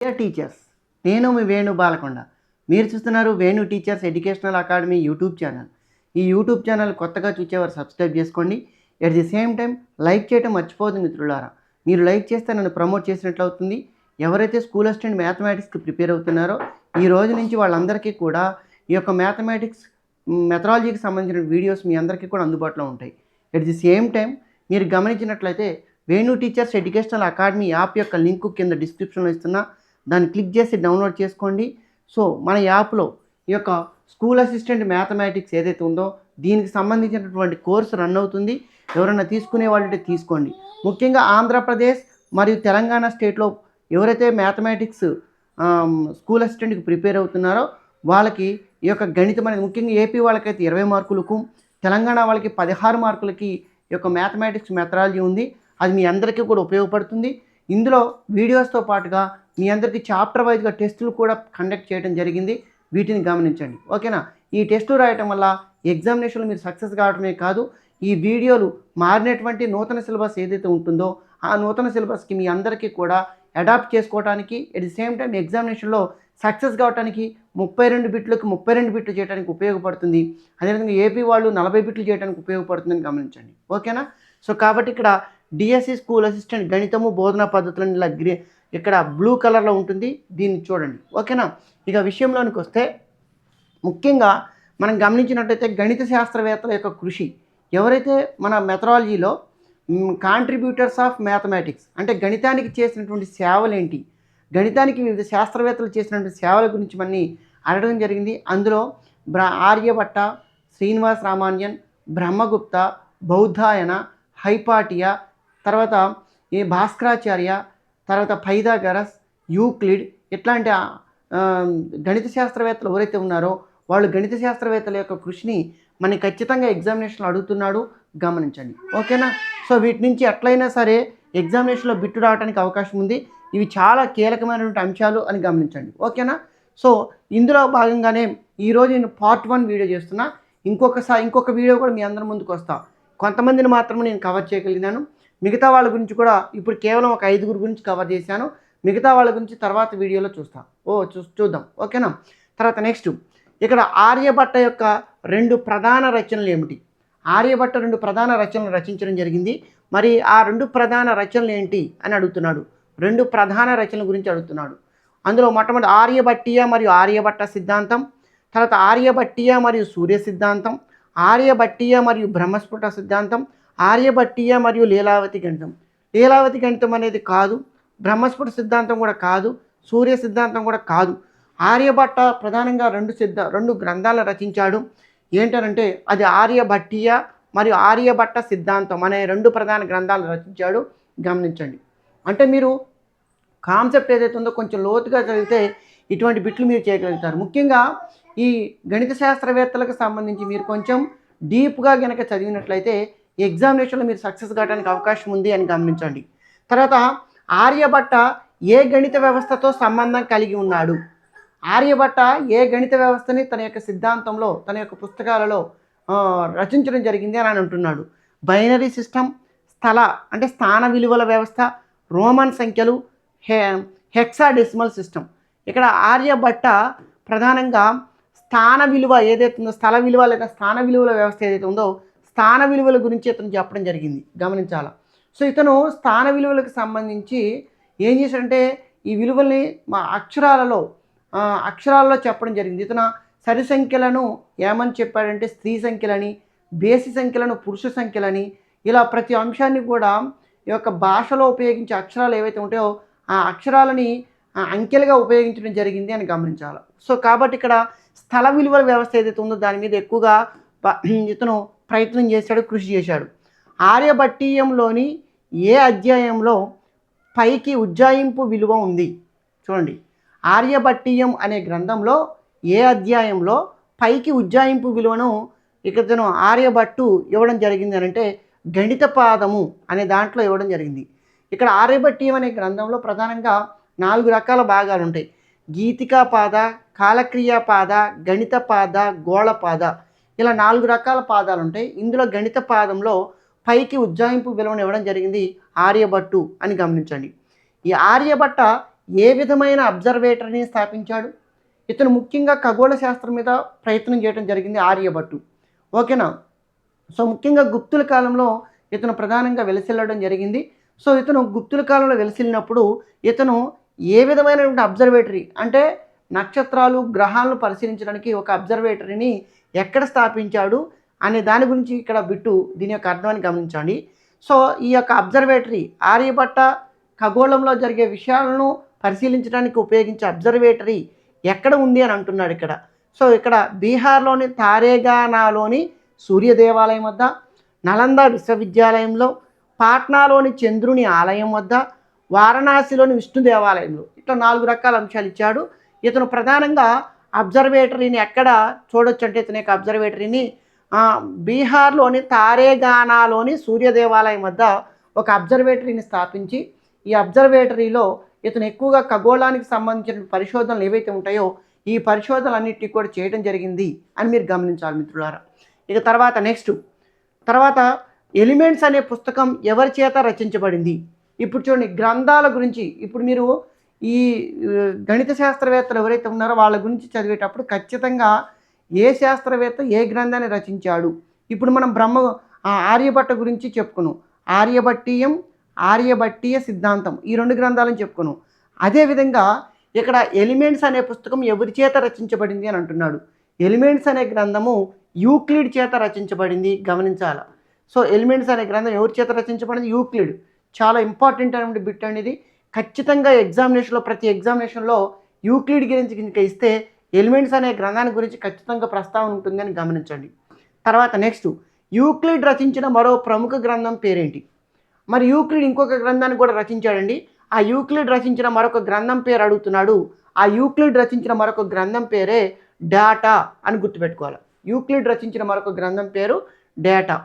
Dear teachers నేను మీ వేణు బాలకొండ. మీరు చూస్తున్నారు Venu teachers educational academy YouTube channel ఈ యూట్యూబ్ ఛానల్ కొత్తగా చూసేవారు సబ్స్క్రైబ్ చేసుకోండి. At the same time like చేయడం మర్చిపోదు మిత్రులారా. మీరు లైక్ చేస్తే నన్ను ప్రమోట్ చేసినట్లు అవుతుంది. ఎవరైతే స్కూల్ అసిస్టెంట్ మ్యాథమెటిక్స్కి ప్రిపేర్ అవుతున్నారో ఈ రోజు నుంచి వాళ్ళందరికీ కూడా ఈ యొక్క మ్యాథమెటిక్స్ మెథడాలజీకి సంబంధించిన వీడియోస్ మీ అందరికీ కూడా అందుబాటులో ఉంటాయి. ఎట్ ది సేమ్ టైం మీరు గమనించినట్లయితే Venu teachers educational academy app యొక్క లింక్ కింద డిస్క్రిప్షన్లో ఇస్తున్నా. దాన్ని క్లిక్ చేసి డౌన్లోడ్ చేసుకోండి. సో మన యాప్లో ఈ యొక్క స్కూల్ అసిస్టెంట్ మ్యాథమెటిక్స్ ఏదైతే ఉందో దీనికి సంబంధించినటువంటి కోర్సు రన్ అవుతుంది. ఎవరైనా తీసుకునే వాళ్ళంటే తీసుకోండి. ముఖ్యంగా ఆంధ్రప్రదేశ్ మరియు తెలంగాణ స్టేట్లో ఎవరైతే మ్యాథమెటిక్స్ స్కూల్ అసిస్టెంట్కి ప్రిపేర్ అవుతున్నారో వాళ్ళకి ఈ యొక్క గణితం అనేది ముఖ్యంగా ఏపీ వాళ్ళకైతే ఇరవై మార్కులకు తెలంగాణ వాళ్ళకి పదహారు మార్కులకి ఈ యొక్క మ్యాథమెటిక్స్ మెథడాలజీ ఉంది. అది మీ అందరికీ కూడా ఉపయోగపడుతుంది. ఇందులో వీడియోస్తో పాటుగా మీ అందరికీ చాప్టర్ వైజ్గా టెస్టులు కూడా కండక్ట్ చేయడం జరిగింది. వీటిని గమనించండి. ఓకేనా ఈ టెస్టులు రాయటం వల్ల ఎగ్జామినేషన్లో మీరు సక్సెస్ కావడమే కాదు ఈ వీడియోలు మారినటువంటి నూతన సిలబస్ ఏదైతే ఉంటుందో ఆ నూతన సిలబస్కి మీ అందరికీ కూడా అడాప్ట్ చేసుకోవడానికి అట్ ది సేమ్ టైం ఎగ్జామినేషన్లో సక్సెస్ కావడానికి ముప్పై రెండు బిట్లకు ముప్పై రెండు బిట్లు చేయడానికి ఉపయోగపడుతుంది. అదేవిధంగా ఏపీ వాళ్ళు నలభై బిట్లు చేయడానికి ఉపయోగపడుతుందని గమనించండి. ఓకేనా సో కాబట్టి ఇక్కడ డిఎస్సి స్కూల్ అసిస్టెంట్ గణితము బోధనా పద్ధతులను ఇలా గ్రీ ఇక్కడ బ్లూ కలర్లో ఉంటుంది. దీన్ని చూడండి. ఓకేనా? ఇక విషయంలోనికి వస్తే ముఖ్యంగా మనం గమనించినట్టయితే గణిత శాస్త్రవేత్తల యొక్క కృషి. ఎవరైతే మన మెథడాలజీలో కాంట్రిబ్యూటర్స్ ఆఫ్ మ్యాథమెటిక్స్ అంటే గణితానికి చేసినటువంటి సేవలు ఏంటి గణితానికి వివిధ శాస్త్రవేత్తలు చేసినటువంటి సేవల గురించి మన్ని అడగడం జరిగింది. అందులో బ్ర ఆర్యభట్ట శ్రీనివాస్ రామాన్యన్ బ్రహ్మగుప్త బౌద్ధాయన హైపాటియా తర్వాత ఈ భాస్కరాచార్య తర్వాత ఫైదాగరస్ యూక్లిడ్ ఇట్లాంటి గణిత శాస్త్రవేత్తలు ఎవరైతే ఉన్నారో వాళ్ళు గణిత శాస్త్రవేత్తల యొక్క కృషిని మనకి ఖచ్చితంగా ఎగ్జామినేషన్లో అడుగుతున్నాడు గమనించండి. ఓకేనా? సో వీటి నుంచి ఎట్లయినా సరే ఎగ్జామినేషన్లో బిట్టు రావడానికి అవకాశం ఉంది. ఇవి చాలా కీలకమైనటువంటి అంశాలు అని గమనించండి. ఓకేనా? సో ఇందులో భాగంగానే ఈరోజు నేను పార్ట్ వన్ వీడియో చేస్తున్నా. ఇంకొకసారి ఇంకొక వీడియో కూడా మీ అందరి ముందుకు వస్తా. కొంతమందిని మాత్రమే నేను కవర్ చేయగలిగినాను. మిగతా వాళ్ళ గురించి కూడా ఇప్పుడు కేవలం ఒక ఐదుగురు గురించి కవర్ చేశాను. మిగతా వాళ్ళ గురించి తర్వాత వీడియోలో చూస్తాం. ఓ చూ చూద్దాం. ఓకేనా? తర్వాత నెక్స్ట్ ఇక్కడ ఆర్యభట్ట యొక్క రెండు ప్రధాన రచనలు ఏమిటి? ఆర్యభట్ట రెండు ప్రధాన రచనలు రచించడం జరిగింది. మరి ఆ రెండు ప్రధాన రచనలు ఏంటి అని అడుగుతున్నాడు. రెండు ప్రధాన రచనల గురించి అడుగుతున్నాడు. అందులో మొట్టమొదటి ఆర్యభట్టియ మరియు ఆర్యభట్ట సిద్ధాంతం. తర్వాత ఆర్యభట్టియ మరియు సూర్య సిద్ధాంతం. ఆర్యభట్టియ మరియు బ్రహ్మస్ఫుట సిద్ధాంతం. ఆర్యభట్టీయ మరియు లీలావతి గణితం. లీలావతి గణితం అనేది కాదు బ్రహ్మస్ఫుట సిద్ధాంతం కూడా కాదు సూర్య సిద్ధాంతం కూడా కాదు. ఆర్యభట్ట ప్రధానంగా రెండు సిద్ధ రెండు గ్రంథాలు రచించాడు. ఏంటనంటే అది ఆర్యభట్టీయ మరియు ఆర్యభట్ట సిద్ధాంతం అనే రెండు ప్రధాన గ్రంథాలు రచించాడు. గమనించండి. అంటే మీరు కాన్సెప్ట్ ఏదైతే ఉందో కొంచెం లోతుగా చదివితే ఇటువంటి బిట్లు మీరు చేయగలుగుతారు. ముఖ్యంగా ఈ గణిత శాస్త్రవేత్తలకు సంబంధించి మీరు కొంచెం డీప్గా కనుక చదివినట్లయితే ఎగ్జామినేషన్లో మీరు సక్సెస్ కావడానికి అవకాశం ఉంది అని గమనించండి. తర్వాత ఆర్యభట్ట ఏ గణిత వ్యవస్థతో సంబంధం కలిగి ఉన్నాడు? ఆర్యభట్ట ఏ గణిత వ్యవస్థని తన యొక్క సిద్ధాంతంలో తన యొక్క పుస్తకాలలో రచించడం జరిగింది అని అని అంటున్నాడు. బైనరీ సిస్టమ్ స్థల అంటే స్థాన విలువల వ్యవస్థ రోమన్ సంఖ్యలు హె హెక్సాడెసిమల్ సిస్టమ్ ఇక్కడ ఆర్యభట్ట ప్రధానంగా స్థాన విలువ ఏదైతే ఉందో స్థల విలువ లేదా స్థాన విలువల వ్యవస్థ ఏదైతే ఉందో స్థాన విలువల గురించి ఇతను చెప్పడం జరిగింది. గమనించాల? సో ఇతను స్థాన విలువలకు సంబంధించి ఏం చేశాడంటే ఈ విలువల్ని మా అక్షరాలలో అక్షరాలలో చెప్పడం జరిగింది. ఇతను సరి సంఖ్యలను ఏమని చెప్పాడంటే స్త్రీ సంఖ్యలని బేసి సంఖ్యలను పురుష సంఖ్యలని ఇలా ప్రతి అంశాన్ని కూడా ఈ యొక్క భాషలో ఉపయోగించే అక్షరాలు ఏవైతే ఉంటాయో ఆ అక్షరాలని అంకెలుగా ఉపయోగించడం జరిగింది అని గమనించాలి? సో కాబట్టి ఇక్కడ స్థల విలువల వ్యవస్థ ఏదైతే ఉందో దాని మీద ఎక్కువగా ప- ఇతను ప్రయత్నం చేశాడు కృషి చేశాడు. ఆర్యభట్టీయంలోని ఏ అధ్యాయంలో పైకి ఉజ్జాయింపు విలువ ఉంది? చూడండి. ఆర్యభట్టీయం అనే గ్రంథంలో ఏ అధ్యాయంలో పైకి ఉజ్జాయింపు విలువను ఇతను ఆర్యభట్టు ఇవ్వడం జరిగింది అంటే గణిత పాదము అనే దాంట్లో ఇవ్వడం జరిగింది. ఇక్కడ ఆర్యభట్టీయం అనే గ్రంథంలో ప్రధానంగా నాలుగు రకాల భాగాలు ఉంటాయి. గీతికా పాద కాలక్రియా పాద గణిత పాద గోళ పాద ఇలా నాలుగు రకాల పాదాలు ఉంటాయి. ఇందులో గణిత పాదంలో పైకి ఉజ్జాయింపు విలువను ఇవ్వడం జరిగింది ఆర్యభట్టు అని గమనించండి. ఈ ఆర్యభట్ట ఏ విధమైన అబ్జర్వేటరీని స్థాపించాడు? ఇతను ముఖ్యంగా ఖగోళ శాస్త్రం మీద ప్రయత్నం చేయడం జరిగింది ఆర్యభట్టు. ఓకేనా? సో ముఖ్యంగా గుప్తుల కాలంలో ఇతను ప్రధానంగా వెలసిల్లడం జరిగింది. సో ఇతను గుప్తుల కాలంలో వెలసిల్లినప్పుడు ఇతను ఏ విధమైనటువంటి అబ్జర్వేటరీ అంటే నక్షత్రాలు గ్రహాలను పరిశీలించడానికి ఒక అబ్జర్వేటరీని ఎక్కడ స్థాపించాడు అనే దాని గురించి ఇక్కడ బిట్టు దీని యొక్క అర్థాన్ని గమనించండి. సో ఈ యొక్క అబ్జర్వేటరీ ఆర్యభట్ట ఖగోళంలో జరిగే విషయాలను పరిశీలించడానికి ఉపయోగించే అబ్జర్వేటరీ ఎక్కడ ఉంది అని అంటున్నాడు ఇక్కడ. సో ఇక్కడ బీహార్లోని తారేగానాలోని సూర్య దేవాలయం వద్ద నలంద విశ్వవిద్యాలయంలో పాట్నాలోని చంద్రుని ఆలయం వద్ద వారణాసిలోని విష్ణు దేవాలయంలో ఇట్లా నాలుగు రకాల అంశాలు ఇచ్చాడు. ఇతను ప్రధానంగా అబ్జర్వేటరీని ఎక్కడ చూడొచ్చు అంటే ఇతని యొక్క అబ్జర్వేటరీని బీహార్లోని తారేగానాలోని సూర్య దేవాలయం వద్ద ఒక అబ్జర్వేటరీని స్థాపించి ఈ అబ్జర్వేటరీలో ఇతను ఎక్కువగా ఖగోళానికి సంబంధించిన పరిశోధనలు ఏవైతే ఉంటాయో ఈ పరిశోధనలన్నింటినీ కూడా చేయడం జరిగింది అని మీరు గమనించాలి మిత్రులారా. ఇక తర్వాత నెక్స్ట్ తర్వాత ఎలిమెంట్స్ అనే పుస్తకం ఎవరి చేత రచించబడింది? ఇప్పుడు చూడండి గ్రంథాల గురించి ఇప్పుడు మీరు ఈ గణిత శాస్త్రవేత్తలు ఎవరైతే ఉన్నారో వాళ్ళ గురించి చదివేటప్పుడు ఖచ్చితంగా ఏ శాస్త్రవేత్త ఏ గ్రంథాన్ని రచించాడు? ఇప్పుడు మనం బ్రహ్మ ఆ, ఆర్యభట్ట గురించి చెప్పుకున్నాం. ఆర్యభట్టీయం ఆర్యభట్టీయ సిద్ధాంతం ఈ రెండు గ్రంథాలను చెప్పుకున్నాం. అదేవిధంగా ఇక్కడ ఎలిమెంట్స్ అనే పుస్తకం ఎవరి చేత రచించబడింది అని అంటున్నాడు. ఎలిమెంట్స్ అనే గ్రంథము యూక్లిడ్ చేత రచించబడింది గమనించాల? సో ఎలిమెంట్స్ అనే గ్రంథం ఎవరి చేత రచించబడింది? యూక్లిడ్. చాలా ఇంపార్టెంట్ అనే బిట్ అనేది ఖచ్చితంగా ఎగ్జామినేషన్లో ప్రతి ఎగ్జామినేషన్లో యూక్లిడ్ గురించి కనుక ఇస్తే ఎలిమెంట్స్ అనే గ్రంథాన్ని గురించి ఖచ్చితంగా ప్రస్తావన ఉంటుందని గమనించండి. తర్వాత నెక్స్ట్ యూక్లిడ్ రచించిన మరో ప్రముఖ గ్రంథం పేరేంటి? మరి యూక్లిడ్ ఇంకొక గ్రంథాన్ని కూడా రచించాడండి. ఆ యూక్లిడ్ రచించిన మరొక గ్రంథం పేరు అడుగుతున్నాడు. ఆ యూక్లిడ్ రచించిన మరొక గ్రంథం పేరే డేటా అని గుర్తుపెట్టుకోవాలి. యూక్లిడ్ రచించిన మరొక గ్రంథం పేరు డేటా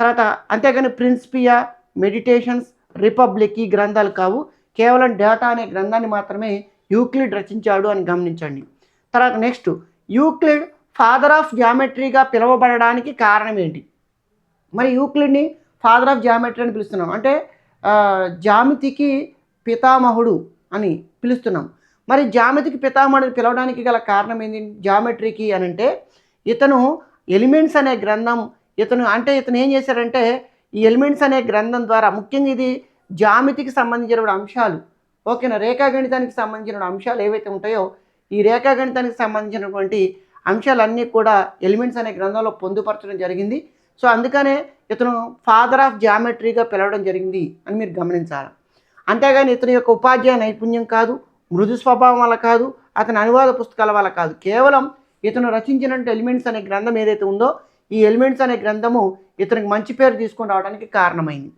తర్వాత అంతేగాని ప్రిన్సిపియా మెడిటేషన్స్ రిపబ్లిక్ ఈ గ్రంథాలు కావు. కేవలం డేటా అనే గ్రంథాన్ని మాత్రమే యూక్లిడ్ రచించాడు అని గమనించండి. తర్వాత నెక్స్ట్ యూక్లిడ్ ఫాదర్ ఆఫ్ జామెట్రీగా పిలువబడడానికి కారణం ఏంటి? మరి యూక్లిడ్ని ఫాదర్ ఆఫ్ జామెట్రీ అని పిలుస్తున్నాం. అంటే జామితికి పితామహుడు అని పిలుస్తున్నాం. మరి జామితికి పితామహుడు పిలవడానికి గల కారణం ఏంటి జామెట్రీకి అని అంటే ఇతను ఎలిమెంట్స్ అనే గ్రంథం ఇతను అంటే ఇతను ఏం చేశారంటే ఈ ఎలిమెంట్స్ అనే గ్రంథం ద్వారా ముఖ్యంగా ఇది జామితికి సంబంధించిన అంశాలు. ఓకేనా? రేఖాగణితానికి సంబంధించిన అంశాలు ఏవైతే ఉంటాయో ఈ రేఖాగణితానికి సంబంధించినటువంటి అంశాలన్నీ కూడా ఎలిమెంట్స్ అనే గ్రంథంలో పొందుపరచడం జరిగింది. సో అందుకనే ఇతను ఫాదర్ ఆఫ్ జామెట్రీగా పిలవడం జరిగింది అని మీరు గమనించాలి. అంతేగాని ఇతని యొక్క ఉపాధ్యాయ నైపుణ్యం కాదు మృదు స్వభావం వల్ల కాదు అతని అనువాద పుస్తకాల వల్ల కాదు. కేవలం ఇతను రచించినటువంటి ఎలిమెంట్స్ అనే గ్రంథం ఏదైతే ఉందో ఈ ఎలిమెంట్స్ అనే గ్రంథము ఇతనికి మంచి పేరు తీసుకొని రావడానికి కారణమైంది.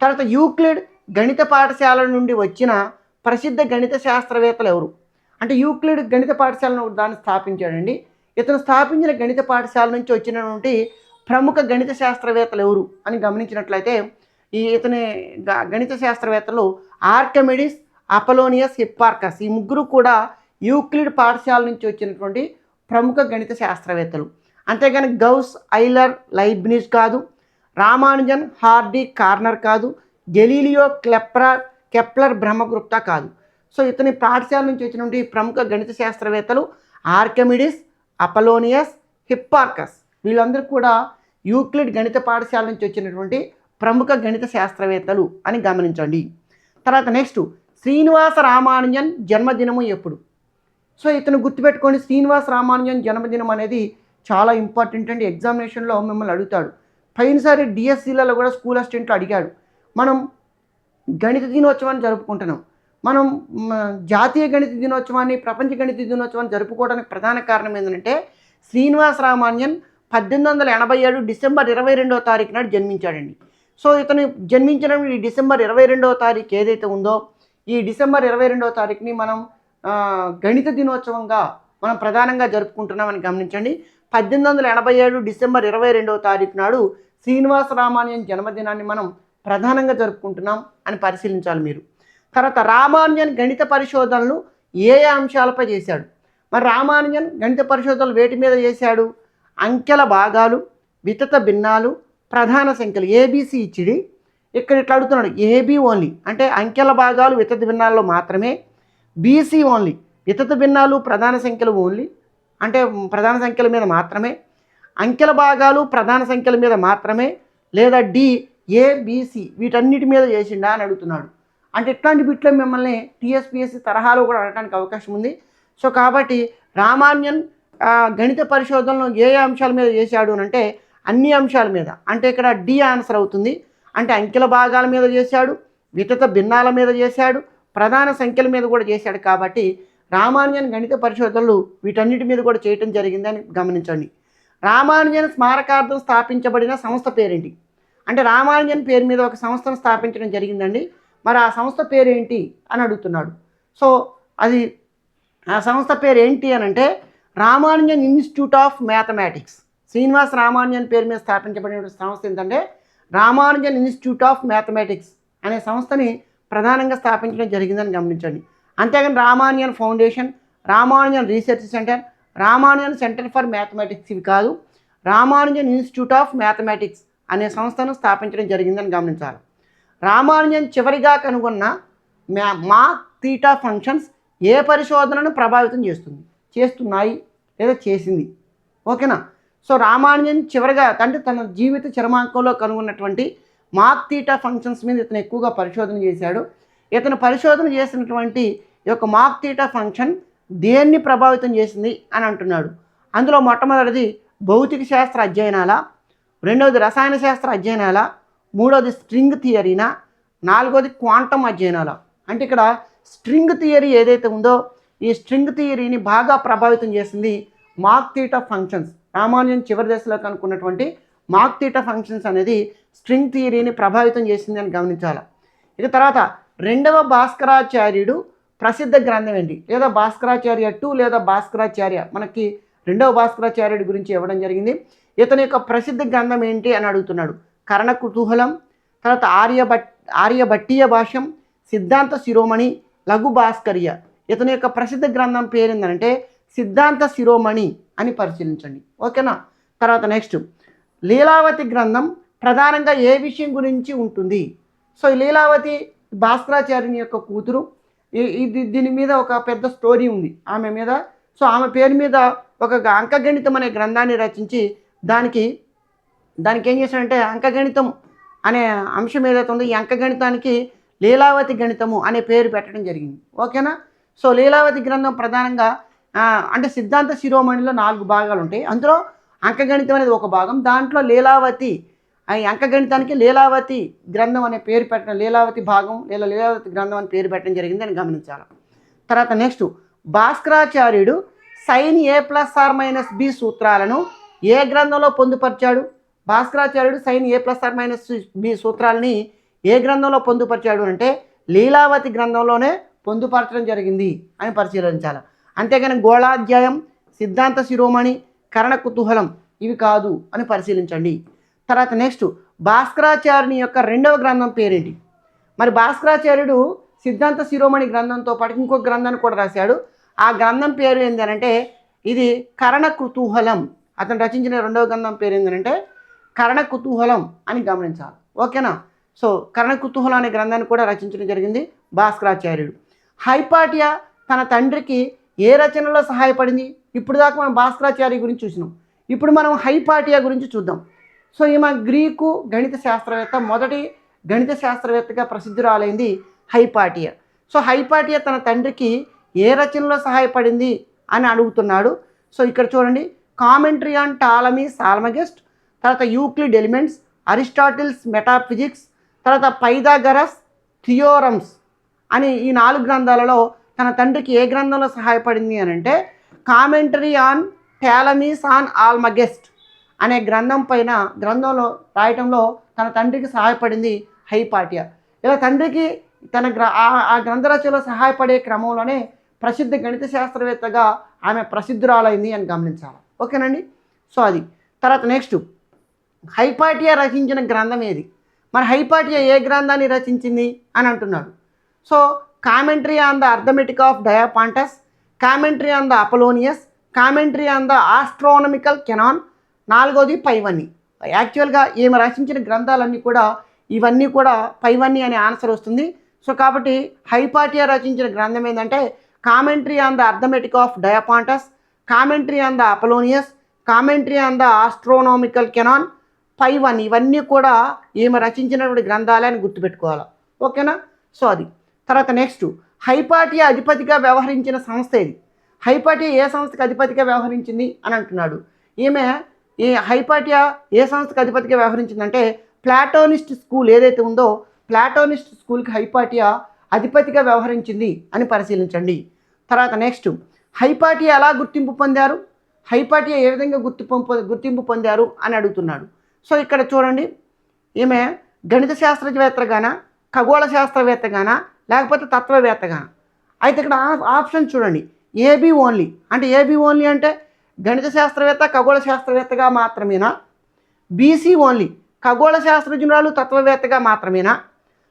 తర్వాత యూక్లిడ్ గణిత పాఠశాల నుండి వచ్చిన ప్రసిద్ధ గణిత శాస్త్రవేత్తలు ఎవరు? అంటే యూక్లిడ్ గణిత పాఠశాలను దాన్ని స్థాపించాడండి. ఇతను స్థాపించిన గణిత పాఠశాల నుంచి వచ్చినటువంటి ప్రముఖ గణిత శాస్త్రవేత్తలు ఎవరు అని గమనించినట్లయితే ఈ ఇతని గణిత శాస్త్రవేత్తలు ఆర్కమిడిస్ అపలోనియస్ హిప్పార్కస్ ఈ ముగ్గురు కూడా యూక్లిడ్ పాఠశాల నుంచి వచ్చినటువంటి ప్రముఖ గణిత శాస్త్రవేత్తలు. అంతేగాని గౌస్ ఐలర్ లైబ్నిజ్ కాదు. రామానుజన్ హార్డీ కార్నర్ కాదు. గెలీలియో క్లెప్రా కెప్లర్ బ్రహ్మగుప్త కాదు. సో ఇతని పాఠశాల నుంచి వచ్చినటువంటి ప్రముఖ గణిత శాస్త్రవేత్తలు ఆర్కమిడిస్ అపలోనియస్ హిప్పార్కస్. వీళ్ళందరూ కూడా యూక్లిడ్ గణిత పాఠశాల నుంచి వచ్చినటువంటి ప్రముఖ గణిత శాస్త్రవేత్తలు అని గమనించండి. తర్వాత నెక్స్ట్ శ్రీనివాస రామానుజన్ జన్మదినము ఎప్పుడు? సో ఇతను గుర్తుపెట్టుకోండి శ్రీనివాస రామానుజన్ జన్మదినం అనేది చాలా ఇంపార్టెంట్ అండి. ఎగ్జామినేషన్లో మిమ్మల్ని అడుగుతాడు. పైనసారి డిఎస్సీలలో కూడా స్కూల్ అసిస్టెంట్లు అడిగాడు. మనం గణిత దినోత్సవాన్ని జరుపుకుంటున్నాం. మనం జాతీయ గణిత దినోత్సవాన్ని ప్రపంచ గణిత దినోత్సవాన్ని జరుపుకోవడానికి ప్రధాన కారణం ఏంటంటే శ్రీనివాస రామాన్యన్ పద్దెనిమిది వందల ఎనభై ఏడు డిసెంబర్ ఇరవై రెండవ తారీఖు నాడు జన్మించాడండి. సో ఇతను జన్మించిన ఈ డిసెంబర్ ఇరవై రెండవ తారీఖు ఏదైతే ఉందో ఈ డిసెంబర్ ఇరవై రెండవ తారీఖుని మనం గణిత దినోత్సవంగా మనం ప్రధానంగా జరుపుకుంటున్నామని గమనించండి. పద్దెనిమిది వందల ఎనభై ఏడు డిసెంబర్ ఇరవై రెండవ తారీఖు నాడు శ్రీనివాస రామాన్యన్ జన్మదినాన్ని మనం ప్రధానంగా జరుపుకుంటున్నాం అని పరిశీలించాలి మీరు. తర్వాత రామానుజన్ గణిత పరిశోధనలు ఏ ఏ అంశాలపై చేశాడు? మరి రామానుజన్ గణిత పరిశోధనలు వేటి మీద చేశాడు? అంకెల భాగాలు వితత భిన్నాలు ప్రధాన సంఖ్యలు ఏబీసీ ఇచ్చిడి. ఇక్కడ ఇట్లా అడుగుతున్నాడు ఏబీ ఓన్లీ అంటే అంకెల భాగాలు వితత భిన్నాల్లో మాత్రమే. బీసీ ఓన్లీ వితత భిన్నాలు ప్రధాన సంఖ్యలు ఓన్లీ అంటే ప్రధాన సంఖ్యల మీద మాత్రమే. అంకెల భాగాలు ప్రధాన సంఖ్యల మీద మాత్రమే. లేదా డి ఏబిసి వీటన్నిటి మీద చేసిండా అని అడుగుతున్నాడు. అంటే ఇట్లాంటి బిట్లో మిమ్మల్ని టీఎస్పిఎస్సి తరహాలో కూడా అడగడానికి అవకాశం ఉంది. సో కాబట్టి రామాన్యన్ గణిత పరిశోధనలో ఏ అంశాల మీద చేశాడు అని అంటే అన్ని అంశాల మీద. అంటే ఇక్కడ డి ఆన్సర్ అవుతుంది. అంటే అంకెల భాగాల మీద చేశాడు వితత భిన్నాల మీద చేశాడు ప్రధాన సంఖ్యల మీద కూడా చేశాడు కాబట్టి రామానుజన్ గణిత పరిశోధనలు వీటన్నిటి మీద కూడా చేయటం జరిగిందని గమనించండి. రామానుజన్ స్మారకార్థం స్థాపించబడిన సంస్థ పేరేంటి? అంటే రామానుజన్ పేరు మీద ఒక సంస్థను స్థాపించడం జరిగిందండి. మరి ఆ సంస్థ పేరు ఏంటి అని అడుగుతున్నాడు. సో అది ఆ సంస్థ పేరు ఏంటి అని అంటే Ramanujan institute of mathematics. Srinivas Ramanujan పేరు మీద స్థాపించబడిన సంస్థ ఏంటంటే రామానుజన్ ఇన్స్టిట్యూట్ ఆఫ్ మ్యాథమెటిక్స్ అనే సంస్థని ప్రధానంగా స్థాపించడం జరిగిందని గమనించండి. అంతేగాని Ramanujan foundation Ramanujan research centre Ramanujan centre for mathematics ఇవి కాదు. రామానుజన్ ఇన్స్టిట్యూట్ ఆఫ్ మ్యాథమెటిక్స్ అనే సంస్థను స్థాపించడం జరిగిందని గమనించాలి. రామానుజన్ చివరిగా కనుగొన్న మ్యా మా తీటా ఫంక్షన్స్ ఏ పరిశోధనను ప్రభావితం చేస్తుంది? చేస్తున్నాయి లేదా చేసింది? ఓకేనా? సో రామానుజన్ చివరిగా అంటే తన జీవిత చరమాంకంలో కనుగొన్నటువంటి మాక్ తీటా ఫంక్షన్స్ మీద ఇతను ఎక్కువగా పరిశోధన చేశాడు. ఇతను పరిశోధన చేసినటువంటి ఈ యొక్క మాక్ తీటా ఫంక్షన్ దేన్ని ప్రభావితం చేసింది అని అంటున్నాడు. అందులో మొట్టమొదటిది భౌతిక శాస్త్ర అధ్యయనాల రెండవది రసాయన శాస్త్ర అధ్యయనాల మూడవది స్ట్రింగ్ థియరీనా నాలుగవది క్వాంటమ్ అధ్యయనాల. అంటే ఇక్కడ స్ట్రింగ్ థియరీ ఏదైతే ఉందో ఈ స్ట్రింగ్ థియరీని బాగా ప్రభావితం చేసింది మార్క్ తీటా ఫంక్షన్స్. రామానుజన్ చివరి దశలో కనుక్కున్నటువంటి మాక్ తీటా ఫంక్షన్స్ అనేది స్ట్రింగ్ థియరీని ప్రభావితం చేసింది అని గమనించాలి. ఇక తర్వాత రెండవ భాస్కరాచార్యుడు ప్రసిద్ధ గ్రంథం ఏంటి? లేదా భాస్కరాచార్య టూ లేదా భాస్కరాచార్య? మనకి రెండవ భాస్కరాచార్యుడి గురించి ఇవ్వడం జరిగింది. ఇతని యొక్క ప్రసిద్ధ గ్రంథం ఏంటి అని అడుగుతున్నాడు. కరణ కుతూహలం తర్వాత ఆర్యభట్ ఆర్యభట్టీయ భాష్యం సిద్ధాంత శిరోమణి లఘు భాస్కర్య. ఇతని యొక్క ప్రసిద్ధ గ్రంథం పేరు ఏంటంటే సిద్ధాంత శిరోమణి అని పరిశీలించండి. ఓకేనా? తర్వాత నెక్స్ట్ లీలావతి గ్రంథం ప్రధానంగా ఏ విషయం గురించి ఉంటుంది? సో ఈ లీలావతి భాస్కరాచార్యుని యొక్క కూతురు ఇది దీని మీద ఒక పెద్ద స్టోరీ ఉంది. ఆమె మీద సో ఆమె పేరు మీద ఒక అంకగణితం అనే గ్రంథాన్ని రచించి దానికి దానికి ఏం చేశాడంటే అంకగణితం అనే అంశం ఏదైతే ఉందో ఈ అంకగణితానికి లీలావతి గణితము అనే పేరు పెట్టడం జరిగింది. ఓకేనా? సో లీలావతి గ్రంథం ప్రధానంగా అంటే సిద్ధాంత శిరోమణిలో నాలుగు భాగాలు ఉంటాయి. అందులో అంకగణితం అనేది ఒక భాగం. దాంట్లో లీలావతి ఆ అంకగణితానికి లీలావతి గ్రంథం అనే పేరు పెట్టడం లీలావతి భాగం లేదా లీలావతి గ్రంథం అని పేరు పెట్టడం జరిగింది అని గమనించాలి. తర్వాత next భాస్కరాచార్యుడు sine A plus or minus B సూత్రాలను ఏ గ్రంథంలో పొందుపరిచాడు? భాస్కరాచార్యుడు sine A plus or minus B సూత్రాలని ఏ గ్రంథంలో పొందుపరిచాడు అంటే లీలావతి గ్రంథంలోనే పొందుపరచడం జరిగింది అని పరిశీలించాలి. అంతేగాని గోళాధ్యాయం సిద్ధాంత శిరోమణి కరణ కుతూహలం ఇవి కాదు అని పరిశీలించండి. తర్వాత నెక్స్ట్ భాస్కరాచార్యుని యొక్క రెండవ గ్రంథం పేరేంటి? మరి భాస్కరాచార్యుడు సిద్ధాంత శిరోమణి గ్రంథంతో పాటు ఇంకో గ్రంథాన్ని కూడా రాశాడు. ఆ గ్రంథం పేరు ఏంటంటే ఇది కరణ కుతూహలం. అతను రచించిన రెండవ గ్రంథం పేరు ఏంటంటే కరణ కుతూహలం అని గమనించాలి. ఓకేనా? సో కరణ కుతూహలం అనే గ్రంథాన్ని కూడా రచించడం జరిగింది భాస్కరాచార్యుడు. హైపాటియా తన తండ్రికి ఏ రచనలో సహాయపడింది? ఇప్పుడు దాకా మనం భాస్కరాచార్య గురించి చూసినాం. ఇప్పుడు మనం హైపాటియా గురించి చూద్దాం. సో ఈమె గ్రీకు గణిత శాస్త్రవేత్త మొదటి గణిత శాస్త్రవేత్తగా ప్రసిద్ధురాలైంది హైపాటియా సో హైపాటియా తన తండ్రికి ఏ రచనలో సహాయపడింది అని అడుగుతున్నాడు. సో ఇక్కడ చూడండి. కామెంట్రీ ఆన్ టాలమీ సాల్మగెస్ట్ తర్వాత యూక్లిడ్ ఎలిమెంట్స్ అరిస్టాటిల్స్ మెటాఫిజిక్స్ తర్వాత పైదాగరస్ థియోరమ్స్ అని ఈ నాలుగు గ్రంథాలలో తన తండ్రికి ఏ గ్రంథంలో సహాయపడింది అని అంటే commentary on Ptolemy's on Almagest అనే గ్రంథం పైన గ్రంథంలో రాయటంలో తన తండ్రికి సహాయపడింది హైపాటియా ఇలా తండ్రికి తన గ్ర ఆ- ఆ గ్రంథ రచనలో సహాయపడే క్రమంలోనే ప్రసిద్ధ గణిత శాస్త్రవేత్తగా ఆమె ప్రసిద్ధురాలైంది అని గమనించాలి. ఓకేనండి? సో అది. తర్వాత నెక్స్ట్ హైపాటియా రచించిన గ్రంథం ఏది? మరి హైపాటియా ఏ గ్రంథాన్ని రచించింది అని అంటున్నాడు. So commentary on the arithmetic of Diophantus commentary on the Apollonius commentary on the astronomical canon నాలుగోది పైవన్నీ యాక్చువల్గా ఈమె రచించిన గ్రంథాలన్నీ కూడా ఇవన్నీ కూడా పైవన్నీ అనే ఆన్సర్ వస్తుంది. సో కాబట్టి హైపాటియా రచించిన గ్రంథం ఏంటంటే commentary on the arithmetic of Diophantus commentary on the Apollonius commentary on the astronomical canon పై వన్ ఇవన్నీ కూడా ఈమె రచించినటువంటి గ్రంథాలే అని గుర్తుపెట్టుకోవాలి ఓకేనా సో అది. తర్వాత నెక్స్ట్ హైపాటియా అధిపతిగా వ్యవహరించిన సంస్థ ఇది హైపాటియా ఏ సంస్థకి అధిపతిగా వ్యవహరించింది అని అంటున్నాడు. ఈమె ఈ హైపాటియా ఏ సంస్థకి అధిపతిగా వ్యవహరించిందంటే ప్లాటోనిస్ట్ స్కూల్ ఏదైతే ఉందో ప్లాటోనిస్ట్ స్కూల్కి హైపాటియా అధిపతిగా వ్యవహరించింది అని పరిశీలించండి. తర్వాత నెక్స్ట్ హైపాటియా ఎలా గుర్తింపు పొందారు? హైపాటియా ఏ విధంగా గుర్తింపు గుర్తింపు పొందారు అని అడుగుతున్నాడు. సో ఇక్కడ చూడండి. ఈమె గణిత శాస్త్రవేత్తగానా ఖగోళ శాస్త్రవేత్తగానా లేకపోతే తత్వవేత్తగానా? అయితే ఇక్కడ ఆప్షన్ చూడండి. AB only. అంటే ఏబీ ఓన్లీ అంటే గణిత శాస్త్రవేత్త ఖగోళ శాస్త్రవేత్తగా మాత్రమేనా? BC only. ఖగోళ శాస్త్రజ్ఞురాలు తత్వవేత్తగా మాత్రమేనా?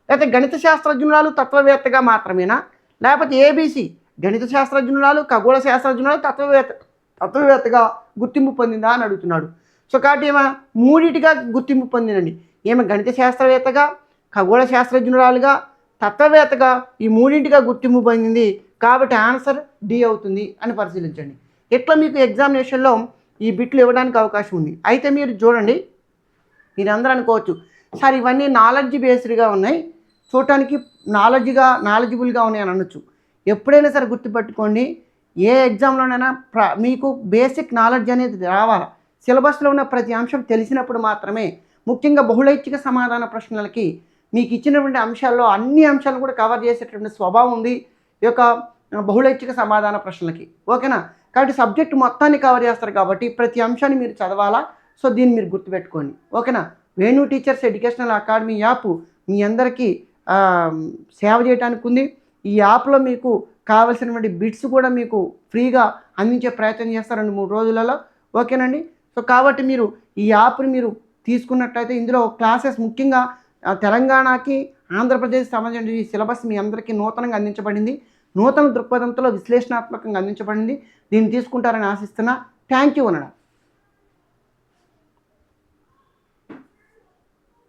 లేకపోతే గణిత శాస్త్రజ్ఞురాలు తత్వవేత్తగా మాత్రమేనా? లేకపోతే ఏబీసీ గణిత శాస్త్రజ్ఞురాలు ఖగోళ శాస్త్రజ్ఞురాలు తత్వవేత్త తత్వవేత్తగా గుర్తింపు పొందిందా అని అడుగుతున్నాడు. సో కాబట్టి ఈమె మూడిటిగా గుర్తింపు పొందినండి ఈమె గణిత శాస్త్రవేత్తగా ఖగోళ శాస్త్రజ్ఞురాలుగా తత్వవేత్తగా ఈ మూడింటిగా గుర్తింపు పొందింది. కాబట్టి ఆన్సర్ డి అవుతుంది అని పరిశీలించండి. ఇట్లా మీకు ఎగ్జామినేషన్లో ఈ బిట్లు ఇవ్వడానికి అవకాశం ఉంది? అయితే మీరు చూడండి. మీరందరూ అనుకోవచ్చు సార్ ఇవన్నీ నాలెడ్జ్ బేస్డ్గా ఉన్నాయి. చూడటానికి నాలెడ్జ్గా నాలెడ్జిబుల్గా ఉన్నాయి అని అనొచ్చు. ఎప్పుడైనా సరే గుర్తుపెట్టుకోండి ఏ ఎగ్జామ్లోనైనా ప్ర మీకు బేసిక్ నాలెడ్జ్ అనేది రావాలి. సిలబస్లో ఉన్న ప్రతి అంశం తెలిసినప్పుడు మాత్రమే ముఖ్యంగా బహుళైచ్ఛిక సమాధాన ప్రశ్నలకి మీకు ఇచ్చినటువంటి అంశాల్లో అన్ని అంశాలు కూడా కవర్ చేసేటటువంటి స్వభావం ఉంది ఈ యొక్క బహుళైచ్ఛిక సమాధాన ప్రశ్నలకి. ఓకేనా? కాబట్టి సబ్జెక్ట్ మొత్తాన్ని కవర్ చేస్తారు కాబట్టి ప్రతి అంశాన్ని మీరు చదవాలా? సో దీన్ని మీరు గుర్తుపెట్టుకోండి. ఓకేనా? Venu teachers educational academy app మీ అందరికీ సేవ చేయడానికి ఉంది. ఈ యాప్లో మీకు కావలసినటువంటి బిట్స్ కూడా మీకు ఫ్రీగా అందించే ప్రయత్నం చేస్తారు రెండు మూడు రోజులలో. ఓకేనండి? సో కాబట్టి మీరు ఈ యాప్ని మీరు తీసుకున్నట్లయితే ఇందులో క్లాసెస్ ముఖ్యంగా తెలంగాణకి ఆంధ్రప్రదేశ్ సంబంధించిన ఈ సిలబస్ మీ అందరికీ నూతనంగా అందించబడింది. నూతన దృక్పథంతో విశ్లేషణాత్మకంగా అందించబడింది. దీన్ని తీసుకుంటారని ఆశిస్తున్నా. Thank you అనడా.